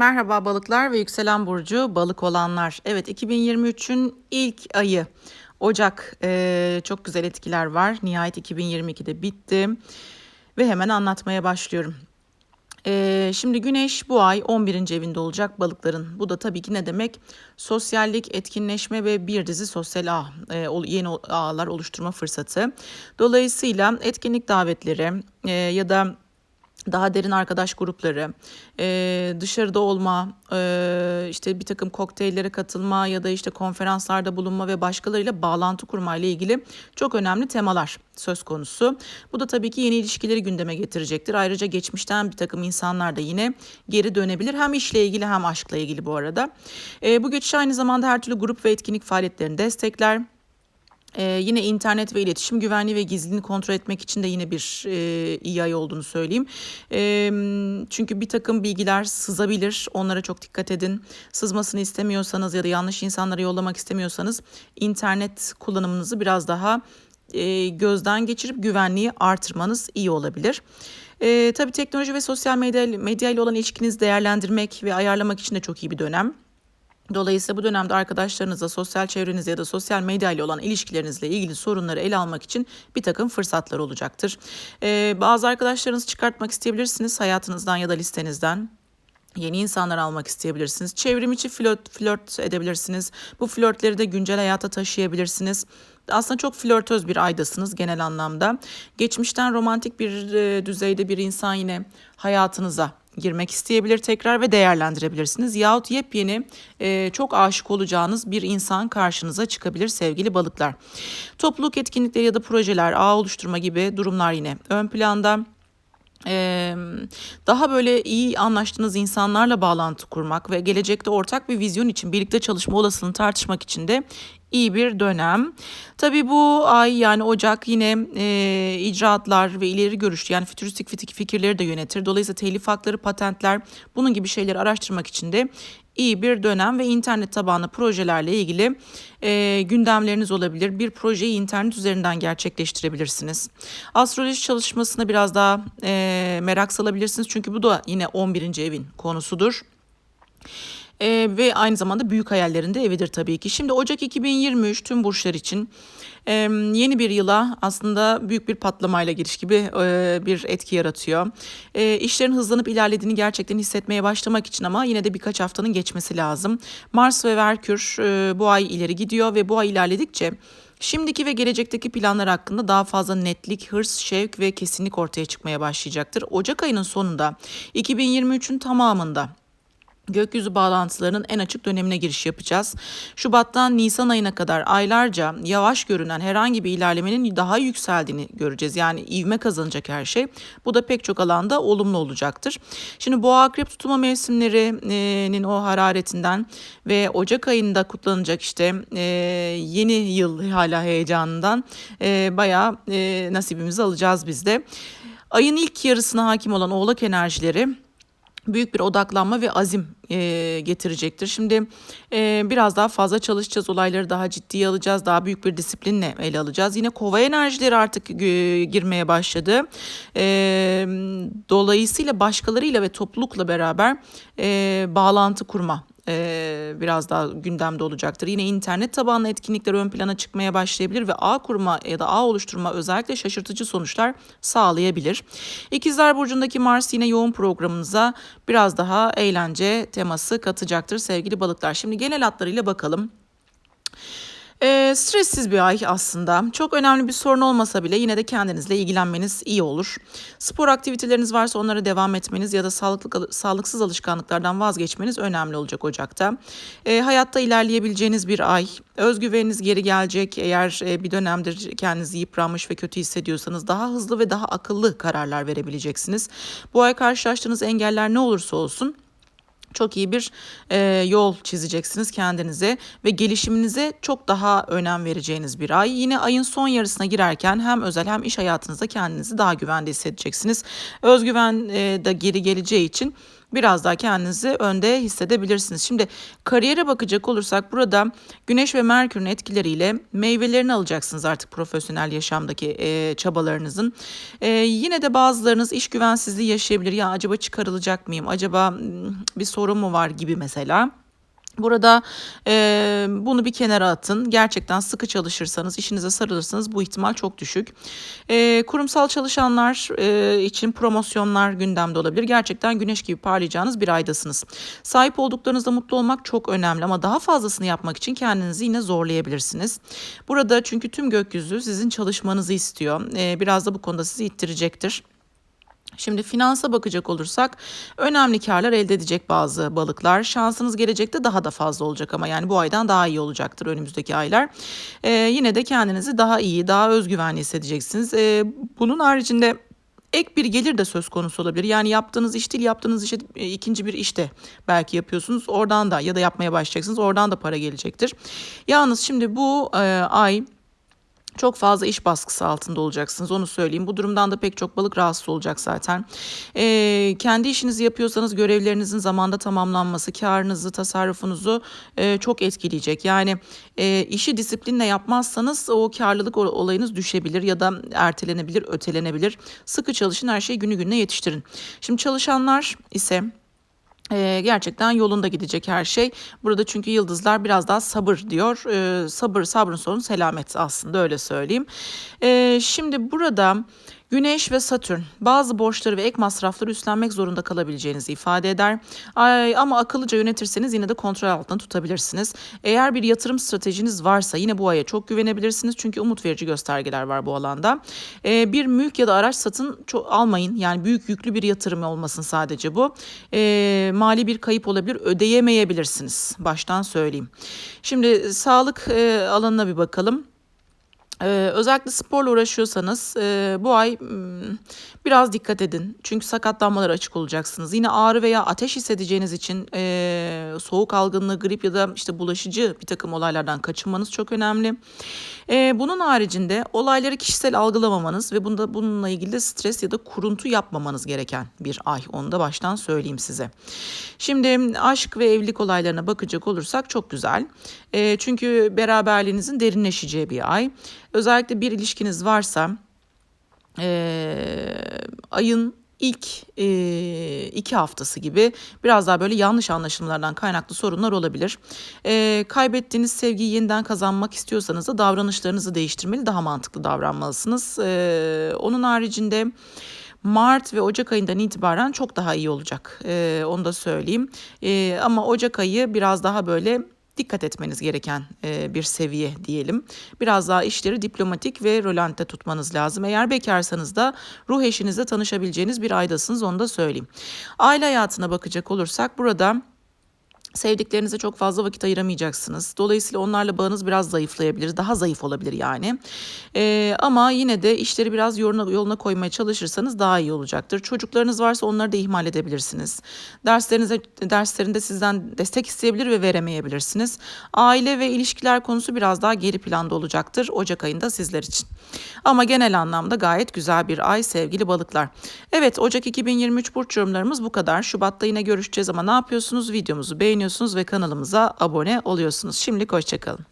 Merhaba balıklar ve yükselen burcu balık olanlar. Evet 2023'ün ilk ayı Ocak Ee, çok güzel etkiler var. Nihayet 2022'de bitti ve hemen anlatmaya başlıyorum. Ee, şimdi Güneş bu ay 11. evinde olacak balıkların. Bu da tabii ki ne demek? Sosyallik, etkinleşme ve bir dizi sosyal ağ, e, yeni ağlar oluşturma fırsatı. Dolayısıyla etkinlik davetleri e, ya da daha derin arkadaş grupları, e, dışarıda olma, e, işte bir takım kokteyllere katılma ya da işte konferanslarda bulunma ve başkalarıyla bağlantı kurma ile ilgili çok önemli temalar söz konusu. Bu da tabii ki yeni ilişkileri gündeme getirecektir. Ayrıca geçmişten bir takım insanlar da yine geri dönebilir. Hem işle ilgili hem aşkla ilgili bu arada. E, bu geçiş aynı zamanda her türlü grup ve etkinlik faaliyetlerini destekler. Ee, yine internet ve iletişim güvenliği ve gizliliğini kontrol etmek için de yine bir e, iyi ay olduğunu söyleyeyim. Ee, çünkü bir takım bilgiler sızabilir. Onlara çok dikkat edin. Sızmasını istemiyorsanız ya da yanlış insanlara yollamak istemiyorsanız internet kullanımınızı biraz daha e, gözden geçirip güvenliği artırmanız iyi olabilir. E, tabii teknoloji ve sosyal medya, medya ile olan ilişkinizi değerlendirmek ve ayarlamak için de çok iyi bir dönem. Dolayısıyla bu dönemde arkadaşlarınızla, sosyal çevrenizle ya da sosyal medya ile olan ilişkilerinizle ilgili sorunları ele almak için bir takım fırsatlar olacaktır. Ee, bazı arkadaşlarınızı çıkartmak isteyebilirsiniz hayatınızdan ya da listenizden. Yeni insanlar almak isteyebilirsiniz. Çevrim içi flört, flört edebilirsiniz. Bu flörtleri de güncel hayata taşıyabilirsiniz. Aslında çok flörtöz bir aydasınız genel anlamda. Geçmişten romantik bir e, düzeyde bir insan yine hayatınıza girmek isteyebilir tekrar ve değerlendirebilirsiniz. Yahut yepyeni e, çok aşık olacağınız bir insan karşınıza çıkabilir sevgili balıklar. Topluluk etkinlikleri ya da projeler, ağ oluşturma gibi durumlar yine ön planda. Daha böyle iyi anlaştığınız insanlarla bağlantı kurmak ve gelecekte ortak bir vizyon için birlikte çalışma olasılığını tartışmak için de iyi bir dönem. Tabii bu ay yani Ocak yine e, icraatlar ve ileri görüşlü yani fütüristik fik- fikirleri de yönetir. Dolayısıyla telif hakları, patentler bunun gibi şeyleri araştırmak için de iyi bir dönem ve internet tabanlı projelerle ilgili e, gündemleriniz olabilir. Bir projeyi internet üzerinden gerçekleştirebilirsiniz. Astroloji çalışmasına biraz daha e, merak salabilirsiniz. Çünkü bu da yine 11. evin konusudur. Ee, ve aynı zamanda büyük hayallerin de evidir tabii ki. Şimdi Ocak 2023 tüm burçlar için e, yeni bir yıla aslında büyük bir patlamayla giriş gibi e, bir etki yaratıyor. E, işlerin hızlanıp ilerlediğini gerçekten hissetmeye başlamak için ama yine de birkaç haftanın geçmesi lazım. Mars ve Merkür e, bu ay ileri gidiyor ve bu ay ilerledikçe Şimdiki ve gelecekteki planlar hakkında daha fazla netlik, hırs, şevk ve kesinlik ortaya çıkmaya başlayacaktır. Ocak ayının sonunda 2023'ün tamamında gökyüzü bağlantılarının en açık dönemine giriş yapacağız. Şubattan Nisan ayına kadar aylarca yavaş görünen herhangi bir ilerlemenin daha yükseldiğini göreceğiz. Yani ivme kazanacak her şey. Bu da pek çok alanda olumlu olacaktır. Şimdi boğa akrep tutulma mevsimlerinin o hararetinden ve Ocak ayında kutlanacak işte e, yeni yıl hala heyecanından e, bayağı e, nasibimizi alacağız biz de. Ayın ilk yarısına hakim olan oğlak enerjileri büyük bir odaklanma ve azim e, getirecektir. Şimdi e, biraz daha fazla çalışacağız, olayları daha ciddiye alacağız, daha büyük bir disiplinle ele alacağız. Yine kova enerjileri artık e, girmeye başladı. E, dolayısıyla başkalarıyla ve toplulukla beraber e, bağlantı kurma e, biraz daha gündemde olacaktır. Yine internet tabanlı etkinlikler ön plana çıkmaya başlayabilir ve ağ kurma ya da ağ oluşturma özellikle şaşırtıcı sonuçlar sağlayabilir. İkizler Burcu'ndaki Mars yine yoğun programınıza biraz daha eğlence teması katacaktır sevgili balıklar. Şimdi genel hatlarıyla bakalım. E, stressiz bir ay aslında. Çok önemli bir sorun olmasa bile yine de kendinizle ilgilenmeniz iyi olur. Spor aktiviteleriniz varsa onlara devam etmeniz ya da sağlıklı, sağlıksız alışkanlıklardan vazgeçmeniz önemli olacak Ocak'ta. E, hayatta ilerleyebileceğiniz bir ay. Özgüveniniz geri gelecek. Eğer e, bir dönemdir kendinizi yıpranmış ve kötü hissediyorsanız daha hızlı ve daha akıllı kararlar verebileceksiniz. Bu ay karşılaştığınız engeller ne olursa olsun çok iyi bir e, yol çizeceksiniz kendinize ve gelişiminize çok daha önem vereceğiniz bir ay. Yine ayın son yarısına girerken hem özel hem iş hayatınızda kendinizi daha güvende hissedeceksiniz. Özgüven e, de geri geleceği için biraz daha kendinizi önde hissedebilirsiniz. Şimdi kariyere bakacak olursak burada Güneş ve Merkür'ün etkileriyle meyvelerini alacaksınız artık profesyonel yaşamdaki e, çabalarınızın. E, yine de bazılarınız iş güvensizliği yaşayabilir. Ya acaba çıkarılacak mıyım? Acaba hmm, bir sorun mu var gibi mesela. Burada e, bunu bir kenara atın. Gerçekten sıkı çalışırsanız, işinize sarılırsanız bu ihtimal çok düşük. E, kurumsal çalışanlar e, için promosyonlar gündemde olabilir. Gerçekten güneş gibi parlayacağınız bir aydasınız. Sahip olduklarınızda mutlu olmak çok önemli ama daha fazlasını yapmak için kendinizi yine zorlayabilirsiniz. Burada çünkü tüm gökyüzü sizin çalışmanızı istiyor. E, biraz da bu konuda sizi ittirecektir. Şimdi finansa bakacak olursak önemli karlar elde edecek bazı balıklar. Şansınız gelecekte daha da fazla olacak ama yani bu aydan daha iyi olacaktır önümüzdeki aylar. Ee, yine de kendinizi daha iyi, daha özgüvenli hissedeceksiniz. Ee, bunun haricinde ek bir gelir de söz konusu olabilir. Yani yaptığınız iş değil, yaptığınız işe e, ikinci bir işte belki yapıyorsunuz. Oradan da ya da yapmaya başlayacaksınız. Oradan da para gelecektir. Yalnız şimdi bu e, ay çok fazla iş baskısı altında olacaksınız onu söyleyeyim. Bu durumdan da pek çok balık rahatsız olacak zaten. Ee, kendi işinizi yapıyorsanız görevlerinizin zamanda tamamlanması karınızı, tasarrufunuzu e, çok etkileyecek. Yani e, işi disiplinle yapmazsanız o karlılık olayınız düşebilir ya da ertelenebilir, ötelenebilir. Sıkı çalışın her şeyi günü gününe yetiştirin. Şimdi çalışanlar ise ee, gerçekten yolunda gidecek her şey. Burada çünkü yıldızlar biraz daha sabır diyor. Ee, sabır, sabrın sonu selamet aslında öyle söyleyeyim. Ee, şimdi burada Güneş ve Satürn bazı borçları ve ek masrafları üstlenmek zorunda kalabileceğinizi ifade eder. Ay, ama akıllıca yönetirseniz yine de kontrol altında tutabilirsiniz. Eğer bir yatırım stratejiniz varsa yine bu aya çok güvenebilirsiniz. Çünkü umut verici göstergeler var bu alanda. Ee, bir mülk ya da araç satın almayın. Yani büyük yüklü bir yatırım olmasın sadece bu. Ee, mali bir kayıp olabilir ödeyemeyebilirsiniz. Baştan söyleyeyim. Şimdi sağlık e, alanına bir bakalım. Ee, özellikle sporla uğraşıyorsanız e, bu ay m, biraz dikkat edin. Çünkü sakatlanmalara açık olacaksınız. Yine ağrı veya ateş hissedeceğiniz için e, soğuk algınlığı, grip ya da işte bulaşıcı bir takım olaylardan kaçınmanız çok önemli. E, bunun haricinde olayları kişisel algılamamanız ve bunda bununla ilgili de stres ya da kuruntu yapmamanız gereken bir ay. Onu da baştan söyleyeyim size. Şimdi aşk ve evlilik olaylarına bakacak olursak çok güzel. E, çünkü beraberliğinizin derinleşeceği bir ay. Özellikle bir ilişkiniz varsa e, ayın ilk e, iki haftası gibi biraz daha böyle yanlış anlaşılmalardan kaynaklı sorunlar olabilir. E, kaybettiğiniz sevgiyi yeniden kazanmak istiyorsanız da davranışlarınızı değiştirmeli, daha mantıklı davranmalısınız. E, onun haricinde... Mart ve Ocak ayından itibaren çok daha iyi olacak. Ee, onu da söyleyeyim. Ee, ama Ocak ayı biraz daha böyle dikkat etmeniz gereken e, bir seviye diyelim. Biraz daha işleri diplomatik ve rolante tutmanız lazım. Eğer bekarsanız da ruh eşinizle tanışabileceğiniz bir aydasınız onu da söyleyeyim. Aile hayatına bakacak olursak burada Sevdiklerinize çok fazla vakit ayıramayacaksınız. Dolayısıyla onlarla bağınız biraz zayıflayabilir. Daha zayıf olabilir yani. Ee, ama yine de işleri biraz yoluna, yoluna koymaya çalışırsanız daha iyi olacaktır. Çocuklarınız varsa onları da ihmal edebilirsiniz. Derslerinize, derslerinde sizden destek isteyebilir ve veremeyebilirsiniz. Aile ve ilişkiler konusu biraz daha geri planda olacaktır Ocak ayında sizler için. Ama genel anlamda gayet güzel bir ay sevgili balıklar. Evet Ocak 2023 burç yorumlarımız bu kadar. Şubat'ta yine görüşeceğiz ama ne yapıyorsunuz? Videomuzu beğenin beğeniyorsunuz ve kanalımıza abone oluyorsunuz. Şimdilik hoşçakalın.